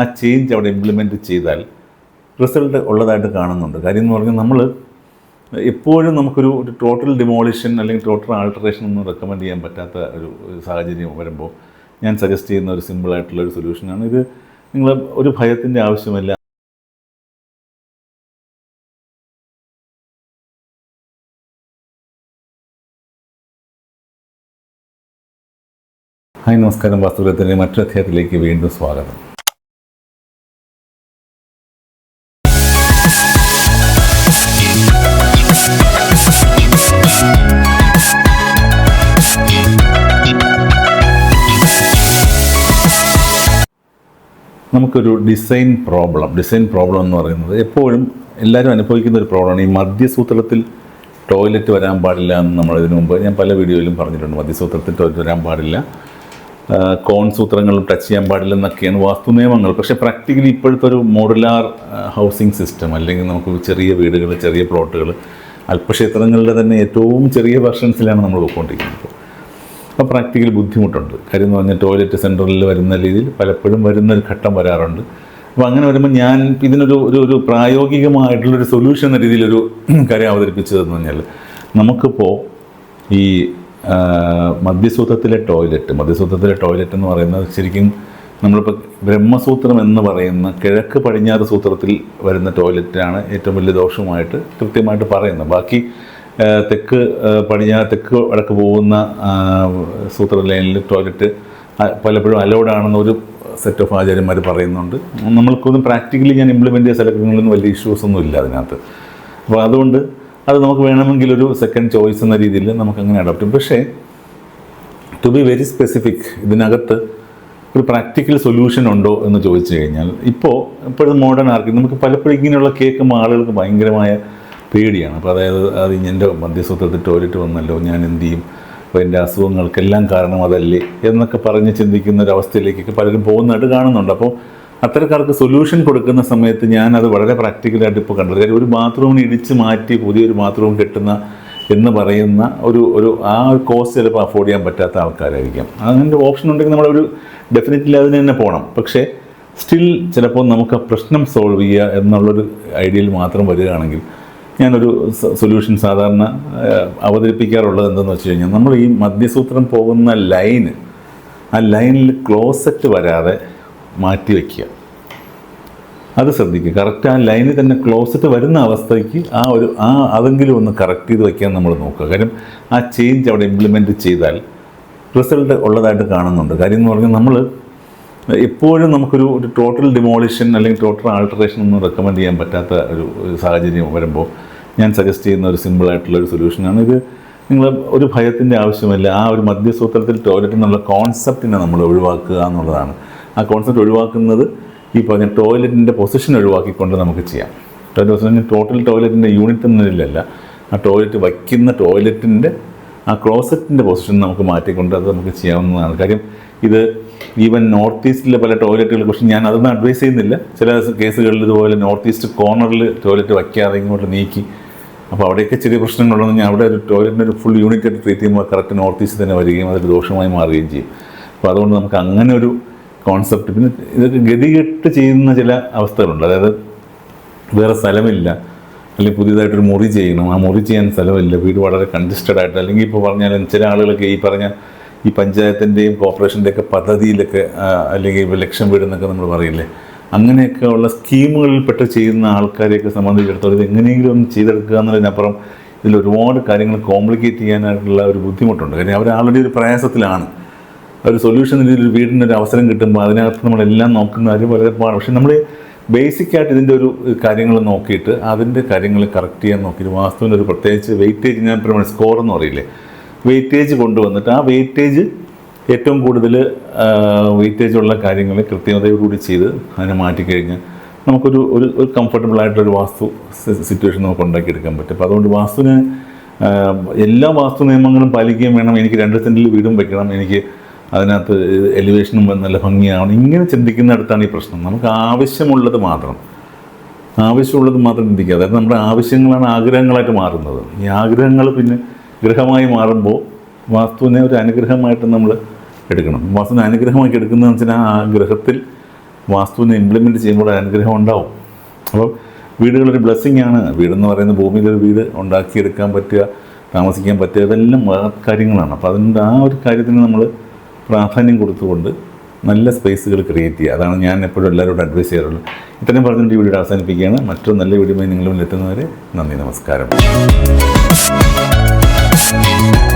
ആ ചേഞ്ച് അവിടെ ഇംപ്ലിമെന്റ് ചെയ്താൽ റിസൾട്ട് ഉള്ളതായിട്ട് കാണുന്നുണ്ട്. കാര്യം എന്ന് പറഞ്ഞാൽ നമ്മൾ എപ്പോഴും നമുക്കൊരു ഒരു ടോട്ടൽ ഡിമോളിഷൻ അല്ലെങ്കിൽ ടോട്ടൽ ആൾട്ടറേഷൻ ഒന്നും റെക്കമെൻഡ് ചെയ്യാൻ പറ്റാത്ത ഒരു സാഹചര്യം വരുമ്പോൾ ഞാൻ സജസ്റ്റ് ചെയ്യുന്ന ഒരു സിമ്പിളായിട്ടുള്ള ഒരു സൊല്യൂഷനാണ് ഇത് നിങ്ങൾ ഒരു ഭയത്തിന്റെ ആവശ്യമില്ല. ഹായ് നമസ്കാരം. വാസ്തുവിദ്യത്തിന്റെ മറ്റൊരു അധ്യായത്തിലേക്ക് വീണ്ടും സ്വാഗതം. നമുക്കൊരു ഡിസൈൻ പ്രോബ്ലം ഡിസൈൻ പ്രോബ്ലം എന്ന് പറയുന്നത് എപ്പോഴും എല്ലാവരും അനുഭവിക്കുന്ന ഒരു പ്രോബ്ലമാണ് ഈ മദ്യസൂത്രത്തിൽ ടോയ്ലറ്റ് വരാൻ പാടില്ല എന്ന് നമ്മൾ ഇതിനു മുമ്പ് ഞാൻ പല വീഡിയോയിലും പറഞ്ഞിട്ടുണ്ട്. മദ്യസൂത്രത്തിൽ ടോയ്ലറ്റ് വരാൻ പാടില്ല. കോൺ സൂത്രങ്ങൾ ടച്ച് ചെയ്യാൻ പാടില്ല എന്നൊക്കെയാണ് വാസ്തു നിയമങ്ങൾ. പക്ഷേ പ്രാക്ടിക്കലി ഇപ്പോഴത്തെ ഒരു മോഡുലാർ ഹൗസിംഗ് സിസ്റ്റം അല്ലെങ്കിൽ നമുക്ക് ചെറിയ വീടുകൾ ചെറിയ പ്ലോട്ടുകൾ അല്പക്ഷേത്രങ്ങളുടെ തന്നെ ഏറ്റവും ചെറിയ വെർഷൻസിലാണ് നമ്മൾ പോയിക്കൊണ്ടിരിക്കുന്നത്. അപ്പോൾ പ്രാക്ടിക്കൽ ബുദ്ധിമുട്ടുണ്ട്. കാര്യം എന്ന് പറഞ്ഞാൽ ടോയ്ലറ്റ് സെന്ററിൽ വരുന്ന രീതിയിൽ പലപ്പോഴും വരുന്ന ഒരു ഘട്ടം വരാറുണ്ട്. അപ്പോൾ അങ്ങനെ വരുമ്പോൾ ഞാൻ ഇതിനൊരു ഒരു ഒരു പ്രായോഗികമായിട്ടുള്ളൊരു സൊല്യൂഷൻ എന്ന രീതിയിലൊരു കാര്യം അവതരിപ്പിച്ചതെന്ന് പറഞ്ഞാൽ നമുക്കിപ്പോൾ ഈ മധ്യസൂത്രത്തിലെ ടോയ്ലറ്റ് മധ്യസൂത്രത്തിലെ ടോയ്ലറ്റ് എന്ന് പറയുന്നത് ശരിക്കും നമ്മളിപ്പോൾ ബ്രഹ്മസൂത്രം എന്ന് പറയുന്ന കിഴക്ക് പടിഞ്ഞാറ് സൂത്രത്തിൽ വരുന്ന ടോയ്ലറ്റാണ് ഏറ്റവും വലിയ ദോഷമായിട്ട് കൃത്യമായിട്ട് പറയുന്നത്. ബാക്കി തെക്ക് പടിഞ്ഞാ തെക്ക് വടക്ക് പോകുന്ന സൂത്ര ലൈനിൽ ടോയ്ലറ്റ് പലപ്പോഴും അലോഡ് ആണെന്ന് ഒരു സെറ്റ് ഓഫ് ആചാര്യന്മാർ പറയുന്നുണ്ട്. നമ്മൾക്കൊന്നും പ്രാക്ടിക്കലി ഞാൻ ഇംപ്ലിമെന്റ് ചെയ്ത സ്ഥലങ്ങളിലൊന്നും വലിയ ഇഷ്യൂസ് ഒന്നും ഇല്ല അതിനകത്ത്. അപ്പോൾ അതുകൊണ്ട് അത് നമുക്ക് വേണമെങ്കിൽ ഒരു സെക്കൻഡ് ചോയ്സ് എന്ന രീതിയിൽ നമുക്ക് അങ്ങനെ അഡോപ്റ്റ് ചെയ്യും. പക്ഷേ ടു ബി വെരി സ്പെസിഫിക് ഇതിനകത്ത് ഒരു പ്രാക്ടിക്കൽ സൊല്യൂഷൻ ഉണ്ടോ എന്ന് ചോദിച്ചു കഴിഞ്ഞാൽ ഇപ്പോൾ ഇപ്പോഴത്തെ മോഡേൺ ആർക്കി നമുക്ക് പലപ്പോഴും ഇങ്ങനെയുള്ള കേൾക്കുമ്പോൾ ആളുകൾക്ക് ഭയങ്കരമായ പേടിയാണ്. അപ്പോൾ അതായത് അത് എന്റെ മധ്യസൂത്രത്തിൽ ടോയ്ലറ്റ് വന്നല്ലോ ഞാൻ എന്ത് ചെയ്യും? അപ്പോൾ എന്റെ അസുഖങ്ങൾക്കെല്ലാം കാരണം അതല്ലേ എന്നൊക്കെ പറഞ്ഞ് ചിന്തിക്കുന്ന ഒരു അവസ്ഥയിലേക്കൊക്കെ പലരും പോകുന്നതായിട്ട് കാണുന്നുണ്ട്. അപ്പോൾ അത്തരക്കാർക്ക് സൊല്യൂഷൻ കൊടുക്കുന്ന സമയത്ത് ഞാനത് വളരെ പ്രാക്ടിക്കലായിട്ട് ഇപ്പോൾ കണ്ടത്. കാര്യം ഒരു ബാത്റൂമിന് ഇടിച്ച് മാറ്റി പുതിയൊരു ബാത്റൂം കെട്ടുന്ന എന്ന് പറയുന്ന ഒരു ഒരു ആ ഒരു കോസ്റ്റ് ചിലപ്പോൾ അഫോർഡ് ചെയ്യാൻ പറ്റാത്ത ആൾക്കാരായിരിക്കാം. അങ്ങനത്തെ ഓപ്ഷൻ ഉണ്ടെങ്കിൽ നമ്മളൊരു ഡെഫിനറ്റ്ലി അതിന് തന്നെ പോകണം പക്ഷേ സ്റ്റിൽ ചിലപ്പോൾ നമുക്ക് പ്രശ്നം സോൾവ് ചെയ്യുക എന്നുള്ളൊരു ഐഡിയയിൽ മാത്രം വരികയാണെങ്കിൽ ഞാനൊരു സൊല്യൂഷൻ സാധാരണ അവതരിപ്പിക്കാറുള്ളത് എന്തെന്ന് വെച്ച് കഴിഞ്ഞാൽ നമ്മൾ ഈ മദ്യസൂത്രം പോകുന്ന ലൈന് ആ ലൈനിൽ ക്ലോസറ്റ് വരാതെ മാറ്റി വയ്ക്കുക അത് ശ്രദ്ധിക്കുക. കറക്റ്റ് ആ ലൈനിൽ തന്നെ ക്ലോസറ്റ് വരുന്ന അവസ്ഥയ്ക്ക് ആ ഒരു ആ അതെങ്കിലും ഒന്ന് കറക്റ്റ് ചെയ്ത് വയ്ക്കാൻ നമ്മൾ നോക്കുക. കാര്യം ആ ചേഞ്ച് അവിടെ ഇംപ്ലിമെന്റ് ചെയ്താൽ റിസൾട്ട് ഉള്ളതായിട്ട് കാണുന്നുണ്ട്. കാര്യം എന്ന് പറഞ്ഞാൽ നമ്മൾ എപ്പോഴും നമുക്കൊരു ഒരു ടോട്ടൽ ഡിമോളിഷൻ അല്ലെങ്കിൽ ടോട്ടൽ ആൾട്ടറേഷൻ ഒന്നും റെക്കമെൻഡ് ചെയ്യാൻ പറ്റാത്ത ഒരു സാഹചര്യം വരുമ്പോൾ ഞാൻ സജസ്റ്റ് ചെയ്യുന്ന ഒരു സിമ്പിളായിട്ടുള്ള ഒരു സൊല്യൂഷനാണ് ഇത് നിങ്ങൾ ഒരു ഭയത്തിന്റെ ആവശ്യമില്ല. ആ ഒരു മധ്യസൂത്രത്തിൽ ടോയ്ലറ്റ് എന്നുള്ള കോൺസെപ്റ്റിനെ നമ്മൾ ഒഴിവാക്കുക എന്നുള്ളതാണ്. ആ കോൺസെപ്റ്റ് ഒഴിവാക്കുന്നത് ഈ പറഞ്ഞ ടോയ്ലറ്റിന്റെ പൊസിഷൻ ഒഴിവാക്കിക്കൊണ്ട് നമുക്ക് ചെയ്യാം. ടോയ്ലറ്റ് പൊസിഷൻ ടോട്ടൽ ടോയ്ലറ്റിന്റെ യൂണിറ്റ് എന്നതിലല്ല ആ ടോയ്ലറ്റ് വയ്ക്കുന്ന ടോയ്ലറ്റിന്റെ ആ ക്ലോസറ്റിന്റെ പൊസിഷൻ നമുക്ക് മാറ്റിക്കൊണ്ട് അത് നമുക്ക് ചെയ്യാവുന്നതാണ്. കാര്യം ഇത് ഈവൻ നോർത്ത് ഈസ്റ്റിലെ പല ടോയ്ലറ്റുകൾ പക്ഷെ ഞാൻ അതൊന്നും അഡ്വൈസ് ചെയ്യുന്നില്ല. ചില കേസുകളിൽ ഇതുപോലെ നോർത്ത് ഈസ്റ്റ് കോർണറിൽ ടോയ്ലറ്റ് വയ്ക്കാതെ ഇങ്ങോട്ട് നീക്കി. അപ്പോൾ അവിടെയൊക്കെ ചെറിയ പ്രശ്നങ്ങളുണ്ടെന്ന് ഞാൻ അവിടെ ഒരു ടോയ്ലറ്റിന്റെ ഒരു ഫുൾ യൂണിറ്റ് ആയിട്ട് ട്രീറ്റ് ചെയ്യുമ്പോൾ കറക്റ്റ് നോർത്ത് ഈസ്റ്റ് തന്നെ വരികയും അതൊരു ദോഷമായി മാറുകയും ചെയ്യും. അപ്പോൾ അതുകൊണ്ട് നമുക്ക് അങ്ങനെ ഒരു കോൺസെപ്റ്റ് പിന്നെ ഇതൊക്കെ ഗതികെട്ട് ചെയ്യുന്ന ചില അവസ്ഥകളുണ്ട്. അതായത് വേറെ സ്ഥലമില്ല. അല്ലെങ്കിൽ പുതിയതായിട്ടൊരു മുറി ചെയ്യണം. ആ മുറി ചെയ്യാൻ സ്ഥലമില്ല. വീട് വളരെ കൺജസ്റ്റഡ് ആയിട്ട്. അല്ലെങ്കിൽ ഇപ്പോൾ പറഞ്ഞാൽ ചില ആളുകളൊക്കെ ഈ പറഞ്ഞ ഈ പഞ്ചായത്തിന്റെയും കോർപ്പറേഷന്റെയൊക്കെ പദ്ധതിയിലൊക്കെ അല്ലെങ്കിൽ ലക്ഷം വീടെന്നൊക്കെ നമ്മൾ പറയില്ലേ? അങ്ങനെയൊക്കെ ഉള്ള സ്കീമുകളിൽപ്പെട്ട് ചെയ്യുന്ന ആൾക്കാരെയൊക്കെ സംബന്ധിച്ചിടത്തോളം ഇത് എങ്ങനെയെങ്കിലും ഒന്ന് ചെയ്തെടുക്കുക എന്നതിനപ്പുറം ഇതിൽ ഒരുപാട് കാര്യങ്ങൾ കോംപ്ലിക്കേറ്റ് ചെയ്യാനായിട്ടുള്ള ഒരു ബുദ്ധിമുട്ടുണ്ട്. കാര്യം അവർ ആൾറെഡി ഒരു പ്രയാസത്തിലാണ്. ഒരു സൊല്യൂഷൻ ഒരു വീടിന് ഒരു അവസരം കിട്ടുമ്പോൾ അതിനകത്ത് നമ്മളെല്ലാം നോക്കുന്ന കാര്യം വളരെ പാടാണ് പക്ഷെ നമ്മൾ ബേസിക് ആയിട്ട് ഇതിന്റെ ഒരു കാര്യങ്ങൾ നോക്കിയിട്ട് അതിന്റെ കാര്യങ്ങൾ കറക്റ്റ് ചെയ്യാൻ നോക്കിയിട്ട് വാസ്തുവിന്റെ ഒരു പ്രത്യേകിച്ച് വെയിറ്റേജ് ഞാൻ സ്കോർ എന്ന് പറയില്ലേ? വെയിറ്റേജ് കൊണ്ടുവന്നിട്ട് ആ വെയിറ്റേജ് ഏറ്റവും കൂടുതൽ വെയിറ്റേജ് ഉള്ള കാര്യങ്ങൾ കൃത്യതയോടുകൂടി ചെയ്ത് അതിനെ മാറ്റിക്കഴിഞ്ഞാൽ നമുക്കൊരു ഒരു ഒരു കംഫർട്ടബിൾ ആയിട്ടൊരു വാസ്തു സിറ്റുവേഷൻ നമുക്ക് ഉണ്ടാക്കിയെടുക്കാൻ പറ്റും. അപ്പോൾ അതുകൊണ്ട് വാസ്തുവിന് എല്ലാ വാസ്തു നിയമങ്ങളും പാലിക്കുകയും വേണം. എനിക്ക് രണ്ട് സെന്റിൽ വീടും വെക്കണം. എനിക്ക് അതിനകത്ത് എലിവേഷനും നല്ല ഭംഗിയാവണം. ഇങ്ങനെ ചിന്തിക്കുന്നിടത്താണ് ഈ പ്രശ്നം. നമുക്ക് ആവശ്യമുള്ളത് മാത്രം. ആവശ്യമുള്ളത് മാത്രം ചിന്തിക്കുക. അതായത് നമ്മുടെ ആവശ്യങ്ങളാണ് ആഗ്രഹങ്ങളായിട്ട് മാറുന്നത്. ഈ ആഗ്രഹങ്ങൾ പിന്നെ ഗ്രഹമായി മാറുമ്പോൾ വാസ്തുവിനെ ഒരു അനുഗ്രഹമായിട്ട് നമ്മൾ എടുക്കണം. വാസ്തുവിനെ അനുഗ്രഹമാക്കി എടുക്കുന്നതെന്ന് വെച്ചാൽ ആ ഗ്രഹത്തിൽ വാസ്തുവിനെ ഇംപ്ലിമെന്റ് ചെയ്യുമ്പോൾ അനുഗ്രഹം ഉണ്ടാവും. അപ്പോൾ വീടുകളൊരു ബ്ലെസ്സിങ് ആണ്. വീടെന്ന് പറയുന്ന ഭൂമിയിലൊരു വീട് ഉണ്ടാക്കിയെടുക്കാൻ പറ്റുക താമസിക്കാൻ പറ്റുക ഇതെല്ലാം കാര്യങ്ങളാണ്. അപ്പോൾ അതുകൊണ്ട് ആ ഒരു കാര്യത്തിന് നമ്മൾ പ്രാധാന്യം കൊടുത്തുകൊണ്ട് നല്ല സ്പേസുകൾ ക്രിയേറ്റ് ചെയ്യുക. അതാണ് ഞാൻ എപ്പോഴും എല്ലാവരോടും അഡ്വൈസ് ചെയ്യാറുള്ളത്. ഇത്രയും പറഞ്ഞുകൊണ്ട് ഈ വീഡിയോ അവസാനിപ്പിക്കുകയാണ്. മറ്റൊരു നല്ല വീഡിയോയുമായി നിങ്ങളിൽ എത്തുന്നവരെ നന്ദി നമസ്കാരം. Thank